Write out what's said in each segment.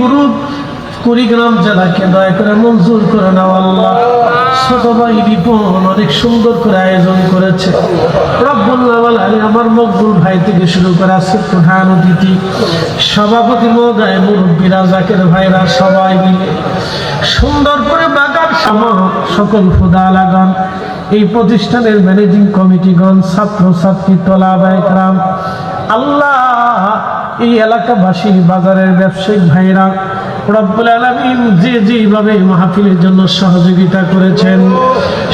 গুরু কুড়িগ্রাম জেলাকে দয়া করে মঞ্জুর করে নাও আল্লাহ। ভাই রিপন অনেক সুন্দর করে আয়োজন করেছে। আমার মকবুল ভাই থেকে শুরু করে আজকে প্রধান অতিথি, সভাপতি মহোদয় মুরব্বীরা জাকের ভাইরা সবাই মিলে সুন্দর করে বাগান সামা সকল ফুদা লাগান। এই প্রতিষ্ঠানের ম্যানেজিং কমিটিগণ ছাত্র ছাত্রী তোলা ব্যয়করাম আল্লাহ এই এলাকাবাসী বাজারের ব্যবসায়িক ভাইরা রব্বুল আলমিন যে যেভাবে মাহফিলের জন্য সহযোগিতা করেছেন,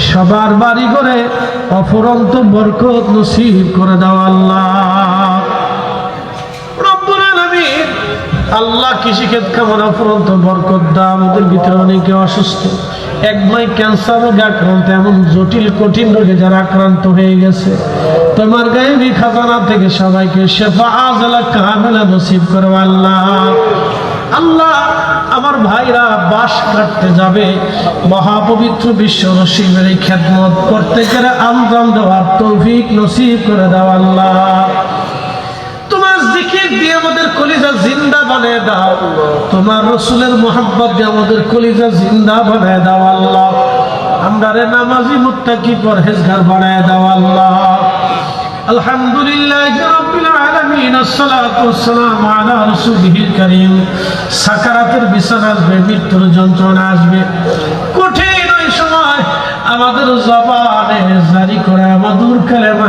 সবার বাড়ি করে অফুরন্ত বরকত নসিব করে দাও আল্লাহ। আল্লাহ কৃষিক্ষেত খামার অফুরন্ত বরকত দাও। আমাদের ভিতরে অনেকে অসুস্থ। এক ভাই ক্যান্সার রোগে আক্রান্ত, এমন জটিল, কঠিন রোগে যারা আক্রান্ত হয়ে গেছে। তোমার গায়ে খাজানা থেকে সবাইকে শেফা আজলা কামেলা নসিব করো আল্লাহ। আল্লাহ আমার ভাইরা বাস কাটতে যাবে, মহাপবিত্র বিশ্ব নসিবের এই খেদমত গেলে আমদাম দেওয়ার তৌফিক নসিব করে দাও আল্লাহ। তোমার জিকির দিয়ে আমাদের জিন্দা বানায় দাও। তোমার রসুলের মোহাম্মত আমাদের কলিজা জিন্দা বানায় দাও আল্লাহ। আমরা রে নামাজি পরহেজগার বানায় দাও আল্লাহ। আলহামদুলিল্লাহ আসবে, মৃত্যুর যন্ত্রণা আসবে। কঠিন ওই সময় আমাদের জবানে জারি করে মধুর কালেমা